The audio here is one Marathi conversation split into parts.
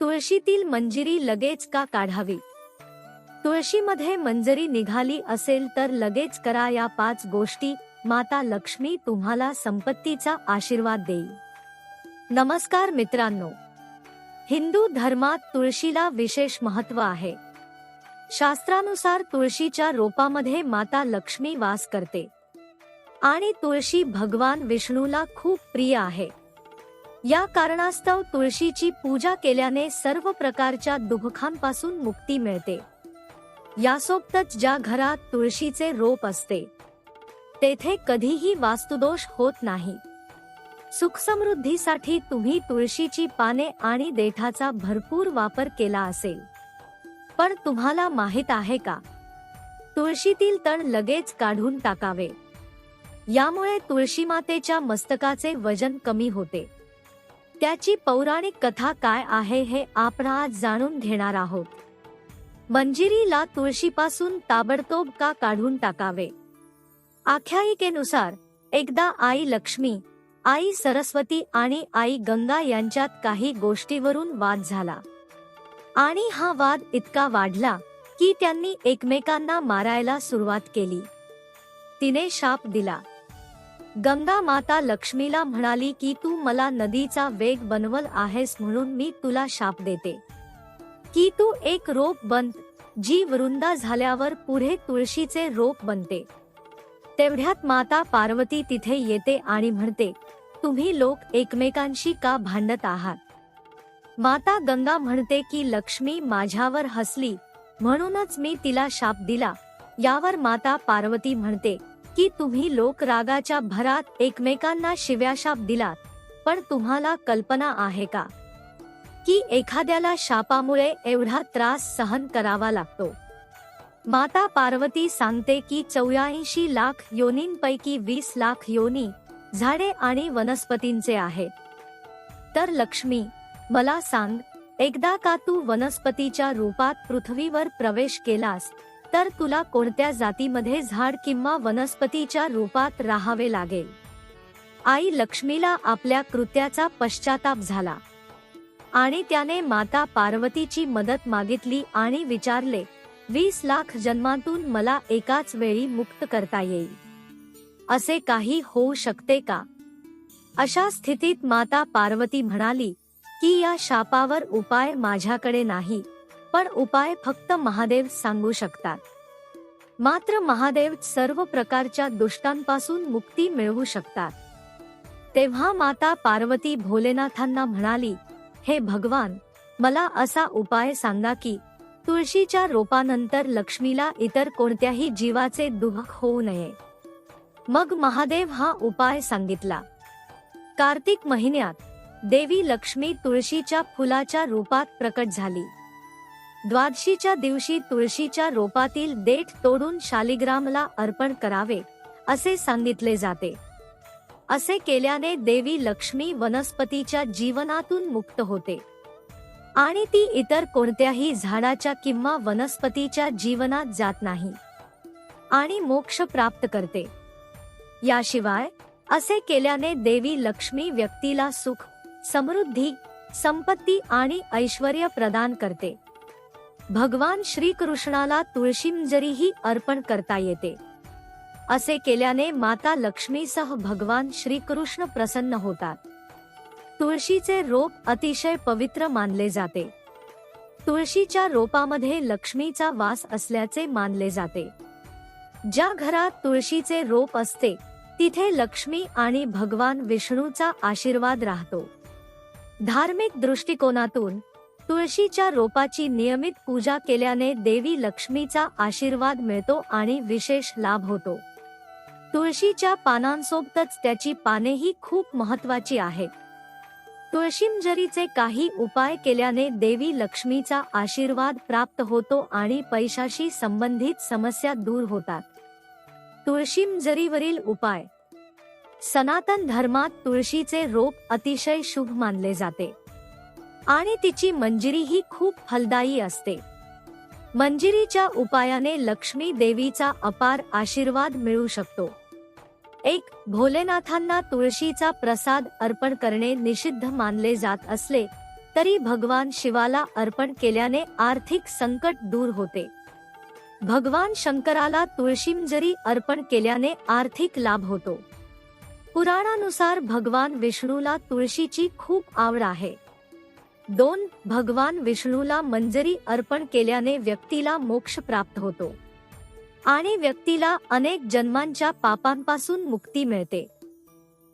तुळशीतील मंजिरी लगेच का काढावी? तुळशीमध्ये मंजरी निघाली असेल तर लगेच करा या पाच गोष्टी. माता लक्ष्मी तुम्हाला संपत्तीचा आशीर्वाद देईल. नमस्कार मित्रांनो. हिंदू धर्मात तुळशीला विशेष महत्त्व आहे. शास्त्रानुसार तुळशीच्या रोपामध्ये माता लक्ष्मी वास करते. आणि तुळशी भगवान विष्णूला खूप प्रिय आहे. या कारणास्तव तुळशीची पूजा केल्याने सर्व प्रकारच्या दुःखांपासून मुक्ती मिळते. यासोबतच ज्या घरात तुळशीचे रोप असते तेथे कधीही वास्तुदोष होत नाही. सुखसमृद्धीसाठी तुम्ही तुळशीची पाने आणि देठाचा भरपूर वापर केला असेल. पण तुम्हाला माहीत आहे का? तुळशीतील तण लगेच काढून टाकावे. यामुळे तुळशी मातेच्या मस्तकाचे वजन कमी होते. त्याची पौराणिक कथा काय आहे हे आपण आज जाणून घेणार आहोत. मंजिरीला तुळशीपासून ताबडतोब का काढून टाकावे? आख्यायिकेनुसार एकदा आई लक्ष्मी आई सरस्वती आणि आई गंगा यांच्यात काही गोष्टीवरून वाद झाला. आणि हा वाद इतका वाढला की त्यांनी एकमेकांना मारायला सुरुवात केली. तिने शाप दिला. गंगा माता लक्ष्मीला म्हणाली की तू मला नदीचा वेग बनवल आहेस म्हणून मी तुला शाप देते. की तू एक रोप बन जी वृंदा झाल्यावर पुढे तुळशीचे रोप बनते. तेवढ्यात माता पार्वती तिथे येते आणि म्हणते तुम्ही लोक एकमेकांशी का भांडत आहात? माता गंगा म्हणते की लक्ष्मी माझ्यावर हसली म्हणूनच मी तिला शाप दिला यावर माता पार्वती म्हणते की तुम्ही लोक रागाच्या भरात एकमेकांना शिव्याशाप दिलात पण तुम्हाला कल्पना आहे का? की एखाद्याला शापामुळे एवढा त्रास सहन करावा लागतो. माता पार्वती सांगते की चौऱ्याऐंशी लाख योनींपैकी वीस लाख योनी झाडे आणि वनस्पतींचे आहेत. तर लक्ष्मी मला सांग एकदा का तू वनस्पतीच्या रूपात पृथ्वीवर प्रवेश केलास? तर तुला कोणत्या जातीमध्ये झाड किंवा वनस्पतीच्या रूपात राहावे लागेल? आई लक्ष्मीला आपल्या कृत्याचा पश्चाताप झाला. आणि त्याने माता पार्वतीची मदत मागितली आणि विचारले वीस लाख जन्मातून मला एकाच वेळी मुक्त करता येईल. असे काही होऊ शकते का? अशा स्थितीत माता पार्वती म्हणाली की या शापावर उपाय माझ्याकडे नाही. पण उपाय फक्त महादेव सांगू शकतात. मात्र महादेव सर्व प्रकारच्या दुष्टांपासून मुक्ती मिळवू शकतात. तेव्हा माता पार्वती भोलेनाथांना म्हणाली हे भगवान मला असा उपाय सांगा की तुळशीच्या रोपानंतर लक्ष्मीला इतर कोणत्याही जीवाचे दुःख होऊ नये. मग महादेव हा उपाय सांगितला. कार्तिक महिन्यात देवी लक्ष्मी तुळशीच्या फुलाच्या रूपात प्रकट झाली. द्वादशीच्या दिवशी तुळशीच्या रोपातील देठ तोडून शालिग्रामला अर्पण करावे असे सांगितले जाते. असे केल्याने देवी लक्ष्मी वनस्पतीच्या जीवनातून मुक्त होते. आणि ती इतर कोणत्याही झाडाच्या किंवा वनस्पतीच्या जीवनात जात नाही. आणि मोक्ष प्राप्त करते. याशिवाय असे केल्याने देवी लक्ष्मी व्यक्तीला सुख समृद्धी संपत्ती आणि ऐश्वर प्रदान करते. भगवान श्रीकृष्णाला तुळशींजरीही अर्पण करता येते. असे केल्याने माता लक्ष्मीसह भगवान श्रीकृष्ण प्रसन्न होतात. तुळशीचे रोप अतिशय पवित्र मानले जाते. तुळशीच्या रोपामध्ये लक्ष्मीचा वास असल्याचे मानले जाते. ज्या घरात तुळशीचे रोप असते तिथे लक्ष्मी आणि भगवान विष्णूचा आशीर्वाद राहतो. धार्मिक दृष्टिकोनातून तुळशीच्या रोपाची नियमित पूजा केल्याने देवी लक्ष्मीचा आशीर्वाद मिळतो आणि विशेष लाभ होतो. तुळशीच्या पानांसोबतच त्याची पानेही खूप महत्वाची आहेत. तुळशींजरीचे काही उपाय केल्याने देवी लक्ष्मीचा आशीर्वाद प्राप्त होतो आणि पैशाशी संबंधित समस्या दूर होतात. तुळशींजरीवरील उपाय. सनातन धर्मात तुळशीचे रोप अतिशय शुभ मानले जाते. आणि तिची मंजिरी ही खूप फलदायी असते. मंजिरीच्या उपायाने लक्ष्मी देवीचा अपार आशीर्वाद मिळू शकतो. एक भोलेनाथांना तुळशीचा प्रसाद अर्पण करणे निषिद्ध मानले जात असले तरी भगवान शिवाला अर्पण केल्याने आर्थिक संकट दूर होते. भगवान शंकराला तुळशीमजरी अर्पण केल्याने आर्थिक लाभ होतो. पुराणानुसार भगवान विष्णूला तुळशीची खूप आवड आहे. दोन भगवान विष्णूला मंजरी अर्पण केल्याने व्यक्तीला मोक्ष प्राप्त होतो. आणि व्यक्तीला अनेक जन्मांच्या पापांपासून मुक्ती मिळते.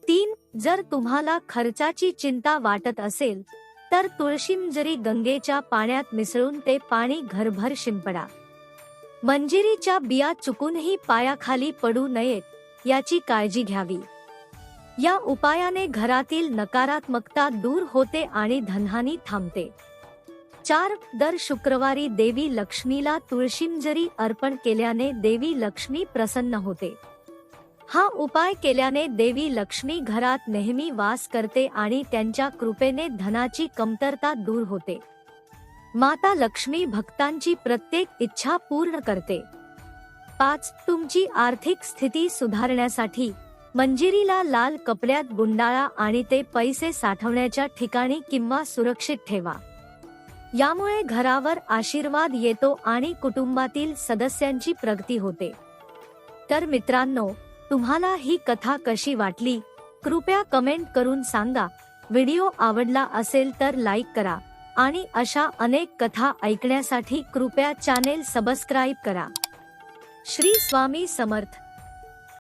तीन जर तुम्हाला खर्चाची चिंता वाटत असेल तर तुळशीमजरी गंगेच्या पाण्यात मिसळून ते पाणी घरभर शिंपडा. मंजिरीच्या बिया चुकूनही पायाखाली पडू नयेत याची काळजी घ्यावी. या उपायाने घरातील नकारात्मकता दूर होते आणि धनहानी थांबते. चार दर शुक्रवारी देवी लक्ष्मीला तुळशींजरी अर्पण केल्याने देवी लक्ष्मी प्रसन्न होते. हा उपाय केल्याने देवी लक्ष्मी घरात नेहमी वास करते आणि त्यांच्या कृपेने धनाची कमतरता दूर होते. माता लक्ष्मी भक्तांची प्रत्येक इच्छा पूर्ण करते. पाच तुमची आर्थिक स्थिती सुधारण्यासाठी मंजिरीला लाल कपड्यात गुंडाळा आणि ते पैसे साठवण्याच्या ठिकाणी किंवा सुरक्षित ठेवा. यामुळे घरावर आशीर्वाद येतो आणि कुटुंबातील सदस्यांची प्रगती होते. तर मित्रांनो तुम्हाला ही कथा कशी वाटली? कृपया कमेंट करून सांगा. व्हिडिओ आवडला असेल तर लाईक करा आणि अशा अनेक कथा ऐकण्यासाठी कृपया चॅनेल सबस्क्राईब करा. श्री स्वामी समर्थ.